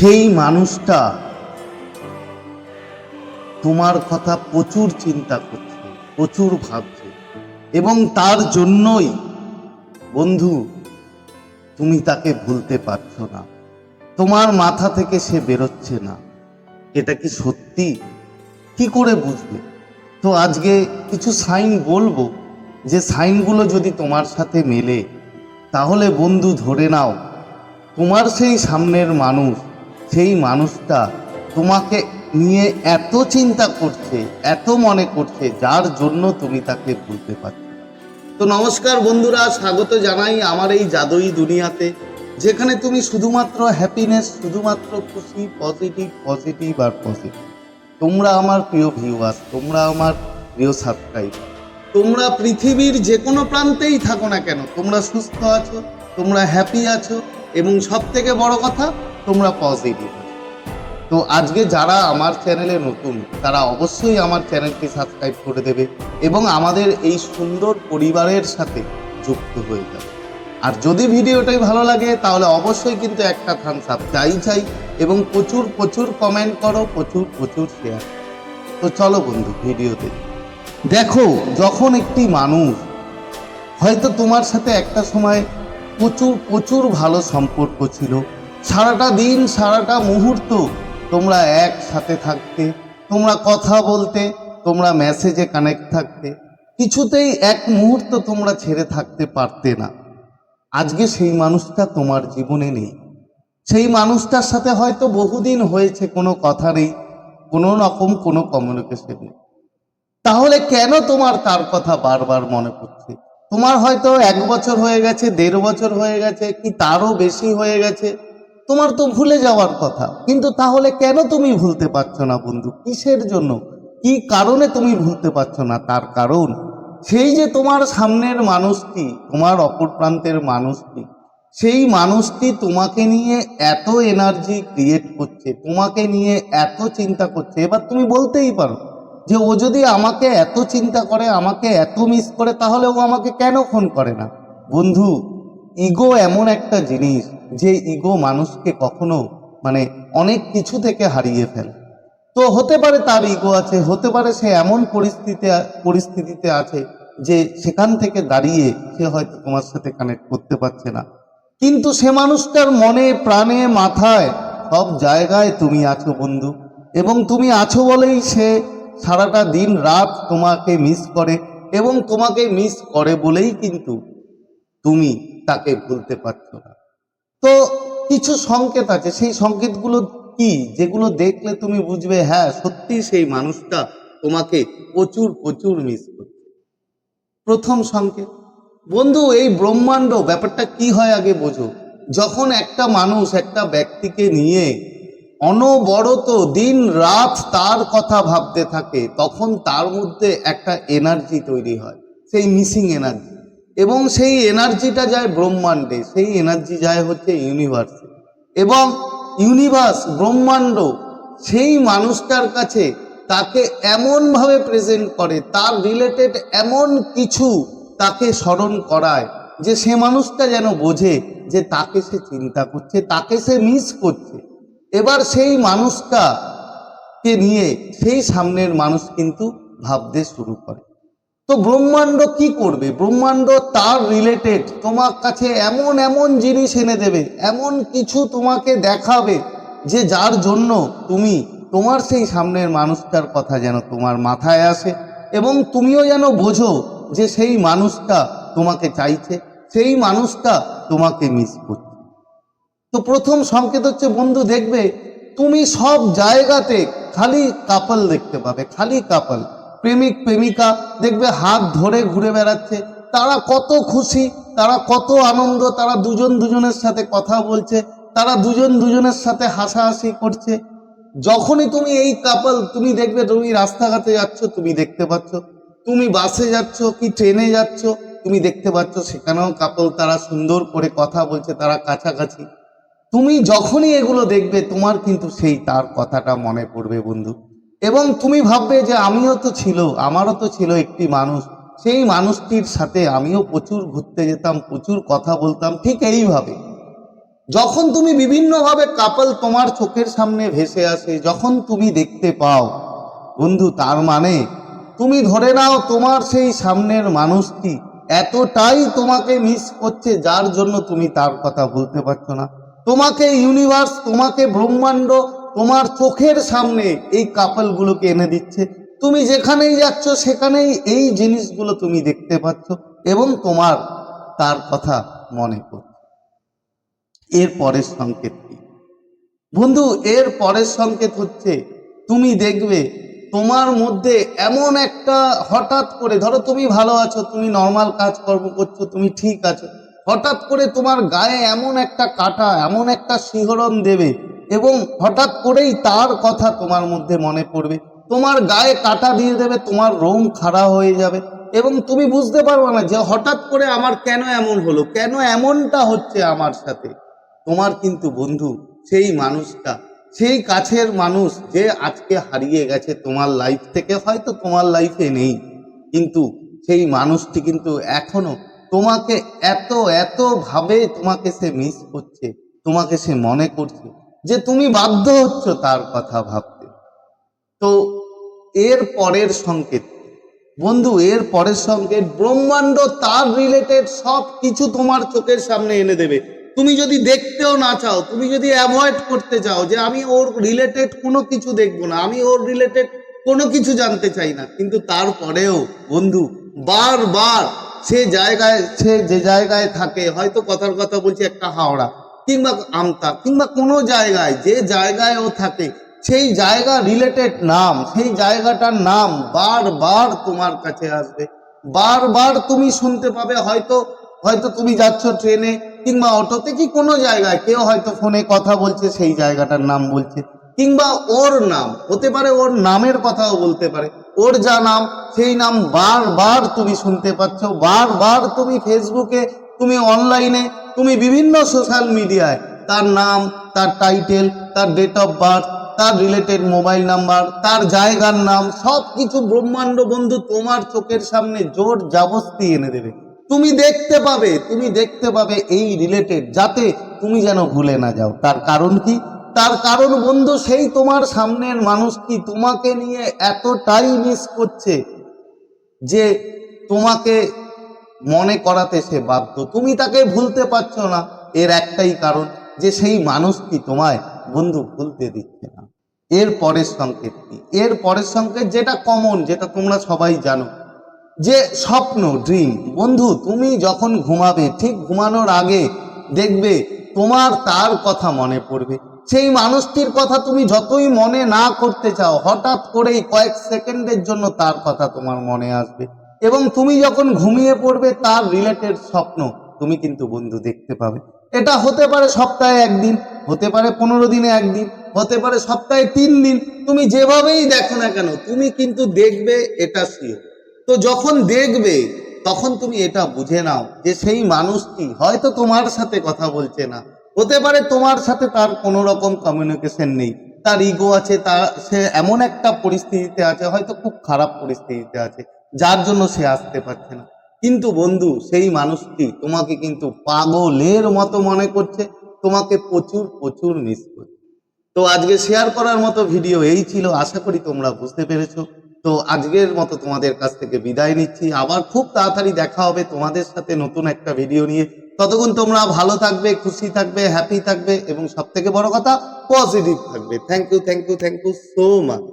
সেই মানুষটা তোমার কথা প্রচুর চিন্তা করছে, প্রচুর ভাবছে। এবং তার জন্যই, বন্ধু, তুমি তাকে ভুলতে পারছ না। তোমার মাথা থেকে সে বেরোচ্ছে না। এটা কি সত্যি? কি করে বুঝবে? তো আজকে কিছু সাইন বলব, যে সাইনগুলো যদি তোমার সাথে মেলে, তাহলে বন্ধু ধরে নাও, তোমার সেই সামনের মানুষ সেই মানুষটা তোমাকে নিয়ে এত চিন্তা করছে, এত মনে করছে, যার জন্য তুমি তাকে ভুলতে পারছ তো নমস্কার বন্ধুরা, স্বাগত জানাই আমার এই জাদুই দুনিয়াতে, যেখানে তুমি শুধুমাত্র হ্যাপিনেস শুধুমাত্র খুশি পজিটিভ পজিটিভ আর পজিটিভ তোমরা আমার প্রিয় ভিউয়ার্স তোমরা আমার প্রিয় সাবস্ক্রাইবার তোমরা পৃথিবীর যে কোনো প্রান্তেই থাকো না কেন, তোমরা সুস্থ আছো, তোমরা হ্যাপি আছো, এবং সব থেকে বড় কথা তোমরা পজিটিভ তো আজকে যারা আমার চ্যানেলে নতুন, তারা অবশ্যই আমার চ্যানেলটি সাবস্ক্রাইব করে দেবে এবং আমাদের এই সুন্দর পরিবারের সাথে যুক্ত হয়ে যাবে। আর যদি ভিডিওটাই ভালো লাগে, তাহলে অবশ্যই কিন্তু একটা থামস আপ চাই চাই এবং প্রচুর প্রচুর কমেন্ট করো, প্রচুর প্রচুর শেয়ার তো চলো বন্ধু, ভিডিওতে। দেখো, যখন একটি মানুষ হয়তো তোমার সাথে একটা সময় প্রচুর প্রচুর ভালো সম্পর্ক ছিল সারাটা দিন, সারাটা মুহূর্ত তোমরা একসাথে থাকতে, তোমরা কথা বলতে, তোমরা মেসেজে কানেক্ট থাকতে। কিছুতেই এক মুহূর্ত তোমরা ছেড়ে থাকতে পারতে না। আজকে সেই মানুষটা তোমার জীবনে নেই। সেই মানুষটার সাথে হয়তো বহুদিন হয়েছে, কোনো কথা নেই, কোনো রকম কোনো কমিউনিকেশন নেই। তাহলে কেন তোমার তার কথা বারবার মনে পড়ছে? তোমার হয়তো এক বছর হয়ে গেছে, দেড় বছর হয়ে গেছে, কি তারও বেশি হয়ে গেছে? তোমার তো ভুলে যাওয়ার কথা। কিন্তু তাহলে কেন তুমি ভুলতে পারছ না বন্ধু? কিসের জন্য? কি কারণে তুমি ভুলতে পারছ না? তার কারণ, সেই যে তোমার সামনের মানুষটি, তোমার অপর প্রান্তের মানুষটি, সেই মানুষটি তোমাকে নিয়ে এত এনার্জি ক্রিয়েট করছে, তোমাকে নিয়ে এত চিন্তা করছে। এবার তুমি বলতেই পারো যে ও যদি আমাকে এত চিন্তা করে, আমাকে এত মিস করে, তাহলে ও আমাকে কেন ফোন করে না? বন্ধু ইগো এমন একটা জিনিস যে ইগো মানুষকে কখনো মানে অনেক কিছু থেকে হারিয়ে ফেলে। তো হতে পারে তার ইগো আছে, হতে পারে সে এমন পরিস্থিতি, পরিস্থিতিতে আছে যে সেখান থেকে দাঁড়িয়ে সে হয়তো তোমার সাথে কানেক্ট করতে পারছে না। কিন্তু সে মানুষটার মনে, প্রাণে, মাথায় সব জায়গায় তুমি আছো বন্ধু। এবং তুমি আছো বলেই সে সারাটা দিন রাত তোমাকে মিস করে এবং তোমাকে মিস করে বলেই কিন্তু তুমি তাকে ভুলতে পারছ না। তো কিছু সংকেত আছে। সেই সংকেতগুলো কি? যেগুলো দেখলে তুমি বুঝবে হ্যাঁ সত্যি সেই মানুষটা তোমাকে প্রচুর প্রচুর মিস করছে। প্রথম সংকেত, বন্ধু, এই ব্রহ্মাণ্ড ব্যাপারটা কি হয় আগে বোঝো। যখন একটা মানুষ একটা ব্যক্তিকে নিয়ে অনবরত দিন রাত তার কথা ভাবতে থাকে, তখন তার মধ্যে একটা এনার্জি তৈরি হয়। সেই মিসিং এনার্জি এবং সেই এনার্জিটা যায় ব্রহ্মাণ্ডে, সেই এনার্জি যায় হচ্ছে ইউনিভার্সে। এবং ইউনিভার্স, ব্রহ্মাণ্ড, সেই মানুষটার কাছে তাকে এমনভাবে প্রেজেন্ট করে, তার রিলেটেড এমন কিছু তাকে স্মরণ করায় যে সে মানুষটা যেন বোঝে যে তাকে সে চিন্তা করছে, তাকে সে মিস করছে। এবার সেই মানুষটাকে নিয়ে সেই সামনের মানুষ কিন্তু ভাবতে শুরু করে। তো ব্রহ্মাণ্ড কি করবে? ব্রহ্মাণ্ড তার রিলেটেড তোমার কাছে এমন এমন জিনিস এনে দেবে, এমন কিছু তোমাকে দেখাবে যে যার জন্য তুমি তোমার সেই সামনের মানুষটার কথা যেন তোমার মাথায় আসে এবং তুমিও যেন বোঝো যে সেই মানুষটা তোমাকে চাইছে, সেই মানুষটা তোমাকে মিস করছে। তো প্রথম সংকেত হচ্ছে, বন্ধু দেখবে, তুমি সব জায়গাতে খালি কাপল দেখতে পাবে, খালি কাপল। প্রেমিক, প্রেমিকা দেখবে হাত ধরে ঘুরে বেড়াচ্ছে। তারা কত খুশি, তারা কত আনন্দ, তারা দুজন দুজনের সাথে কথা বলছে, তারা দুজন দুজনের সাথে হাসাহাসি করছে। যখনই তুমি এই কাপল তুমি দেখবে তুমি রাস্তাঘাটে যাচ্ছ, তুমি দেখতে পাচ্ছ। তুমি বাসে যাচ্ছ কি ট্রেনে যাচ্ছ, তুমি দেখতে পাচ্ছ সেখানেও কাপল তারা সুন্দর করে কথা বলছে, তারা কাছাকাছি। তুমি যখনই এগুলো দেখবে, তোমার কিন্তু সেই তার কথাটা মনে পড়বে বন্ধু। এবং তুমি ভাববে যে আমিও তো ছিল, আমারও তো ছিল একটি মানুষ। সেই মানুষটির সাথে আমিও প্রচুর ঘুরতে যেতাম, প্রচুর কথা বলতাম, ঠিক এইভাবে। যখন তুমি বিভিন্নভাবে কাপল তোমার চোখের সামনে ভেসে আসে, যখন তুমি দেখতে পাও, বন্ধু, তার মানে তুমি ধরে নাও তোমার সেই সামনের মানুষটি এতটাই তোমাকে মিস করছে, যার জন্য তুমি তার কথা বলতে পারছ না। তোমাকে ইউনিভার্স তোমাকে ব্রহ্মাণ্ড তোমার চোখের সামনে এই কাপলগুলোকে এনে দিচ্ছে। তুমি যেখানেই যাচ্ছ, সেখানেই এই জিনিসগুলো তুমি দেখতে পাচ্ছ এবং তোমার তার কথা মনে পড়ছে। এর পরের সংকেত কি? বন্ধু, এর পরের সংকেত হচ্ছে, তুমি দেখবে তোমার মধ্যে এমন একটা হঠাৎ করে, ধরো তুমি ভালো আছো, তুমি নর্মাল কাজকর্ম করছ, তুমি ঠিক আছো, হঠাৎ করে তোমার গায়ে এমন একটা কাটা, এমন একটা শিহরণ দেবে এবং হঠাৎ করেই তার কথা তোমার মধ্যে মনে পড়বে। তোমার গায়ে কাটা দিয়ে দেবে, তোমার রোম খাড়া হয়ে যাবে এবং তুমি বুঝতে পারবে না যে হঠাৎ করে আমার কেন এমন হলো, কেন এমনটা হচ্ছে আমার সাথে। তোমার কিন্তু বন্ধু, সেই মানুষটা, সেই কাছের মানুষ যে আজকে হারিয়ে গেছে তোমার লাইফ থেকে, হয়তো তোমার লাইফে নেই, কিন্তু সেই মানুষটি কিন্তু এখনও তোমাকে এত এত ভাবে তোমাকে সে মিস করছে, তোমাকে সে মনে করছে। যে তুমি বাধ্য হচ্ছ তার কথা ভাবতে। তো এর পরের সংকেত বন্ধু, এর পরের সংকেত, ব্রহ্মাণ্ড, তার রিলেটেড সব কিছু তোমার চোখের সামনে এনে দেবে। তুমি যদি দেখতেও না চাও, তুমি যদি অ্যাভয়েড করতে চাও যে আমি ওর রিলেটেড কোনো কিছু দেখব না, আমি ওর রিলেটেড কোনো কিছু জানতে চাই না, কিন্তু তারপরেও, বন্ধু, বারবার সে জায়গায়, সে যে জায়গায় থাকে, হয়তো কথার কথা বলছি একটা হাওড়া। কিংবা আমতা, কিংবা কোনো জায়গায়, যে জায়গায় ও থাকে, সেই জায়গা রিলেটেড নাম, সেই জায়গাটার নাম বারবার তোমার কাছে আসবে। বারবার তুমি শুনতে পাবে, হয়তো হয়তো তুমি যাচ্ছ ট্রেনে, কিংবা অটোতে কি কোনো জায়গায়, কেউ হয়তো ফোনে কথা বলছে, সেই জায়গাটার নাম বলছে। কিংবা ওর নাম, হতে পারে ওর নামের কথাও বলতে পারে। ওর যা নাম, সেই নাম বারবার তুমি শুনতে পাচ্ছ, বারবার তুমি ফেসবুকে তুমি অনলাইনে তুমি বিভিন্ন সোশ্যাল মিডিয়ায় তার নাম, তার টাইটেল তার ডেট অফ বার্থ তার রিলেটেড মোবাইল নাম্বার তার জায়গার নাম সব কিছু ব্রহ্মাণ্ড বন্ধু তোমার চোখের সামনে জোর জাবস্তি এনে দেবে। তুমি দেখতে পাবে, তুমি দেখতে পাবে এই রিলেটেড যাতে তুমি যেন ভুলে না যাও। তার কারণ কি? তার কারণ বন্ধু সেই তোমার সামনের মানুষটি তোমাকে নিয়ে এতটাই মিস করছে যে তোমাকে মনে করাতে সে বাধ্য। তুমি তাকে ভুলতে পারছ না। এর একটাই কারণ যে সেই মানুষটি তোমায় বন্ধু ভুলতে দিচ্ছে না। এর পরের সংকেত কি? এর পরের সংকেত যেটা কমন যেটা তোমরা সবাই জানো, যে স্বপ্ন ড্রিম বন্ধু, তুমি যখন ঘুমাবে, ঠিক ঘুমানোর আগে দেখবে তোমার তার কথা মনে পড়বে। সেই মানুষটির কথা তুমি যতই মনে না করতে চাও, হঠাৎ করেই কয়েক সেকেন্ডের জন্য তার কথা তোমার মনে আসবে। এবং তুমি যখন ঘুমিয়ে পড়বে, তার রিলেটেড স্বপ্ন তুমি কিন্তু বন্ধু দেখতে পাবে। এটা হতে পারে সপ্তাহে একদিন, হতে পারে পনেরো দিনে একদিন, হতে পারে সপ্তাহে তিন দিন। তুমি যেভাবেই দেখো না কেন, তুমি কিন্তু দেখবে এটা শিওর তো যখন দেখবে, তখন তুমি এটা বুঝে নাও যে সেই মানুষটি হয়তো তোমার সাথে কথা বলছে না। হতে পারে তোমার সাথে তার কোনো রকম কমিউনিকেশন নেই। তার ইগো আছে তার সে এমন একটা পরিস্থিতিতে আছে, হয়তো খুব খারাপ পরিস্থিতিতে আছে। যার জন্য সে আসতে পারছে না। কিন্তু বন্ধু, সেই মানুষটি তোমাকে কিন্তু পাগলের মতো মনে করছে, তোমাকে প্রচুর প্রচুর মিস করছে। তো আজকে শেয়ার করার মতো ভিডিও এই ছিল, আশা করি তোমরা বুঝতে পেরেছ। তো আজকের মতো তোমাদের কাছ থেকে বিদায় নিচ্ছি। আবার খুব তাড়াতাড়ি দেখা হবে তোমাদের সাথে নতুন একটা ভিডিও নিয়ে। ততক্ষণ তোমরা ভালো থাকবে, খুশি থাকবে হ্যাপি থাকবে এবং সব থেকে বড় কথা পজিটিভ থাকবে। Thank you thank you thank you so much